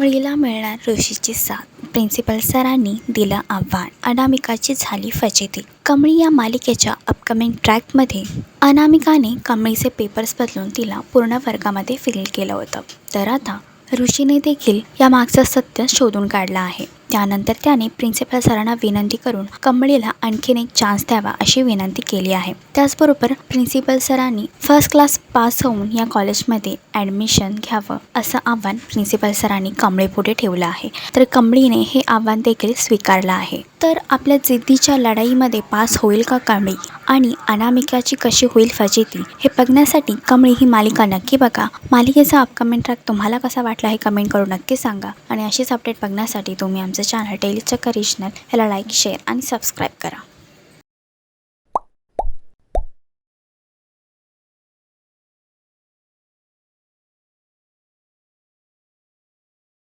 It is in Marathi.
मुलीला मिळणार ऋषीची साथ. प्रिन्सिपल सरांनी दिलं आव्हान. अनामिकाची झाली फजेती. कमळी या मालिकेच्या अपकमिंग ट्रॅकमध्ये अनामिकाने कमळीचे पेपर्स बदलून तिला पूर्ण वर्गामध्ये फेल केलं होतं. तर आता ऋषीने देखील या मागचं सत्य शोधून काढलं आहे. त्यानंतर त्याने प्रिन्सिपल सरांना विनंती करून कमळीला आणखीन एक चान्स द्यावा अशी विनंती केली आहे. त्याचबरोबर प्रिन्सिपल सरांनी फर्स्ट क्लास पास होऊन या कॉलेजमध्ये ॲडमिशन घ्यावं असं आव्हान प्रिन्सिपल सरांनी कमळीपुढे ठेवलं आहे. तर कमळीने हे आव्हान देखील स्वीकारलं आहे. तर आपल्या जिद्दीच्या लढाईमध्ये पास होईल का कमळी आणि अनामिकाची कशी होईल फजिती? हे बघण्यासाठी कमळी ही मालिका नक्की बघा. मालिकेचा अपकमेंट ट्रॅक तुम्हाला कसा वाटला हे कमेंट करून नक्की सांगा. आणि अशीच अपडेट बघण्यासाठी तुम्ही आमचं चॅनल डेली चक्कर ह्याला लाईक शेअर आणि सबस्क्राईब करा.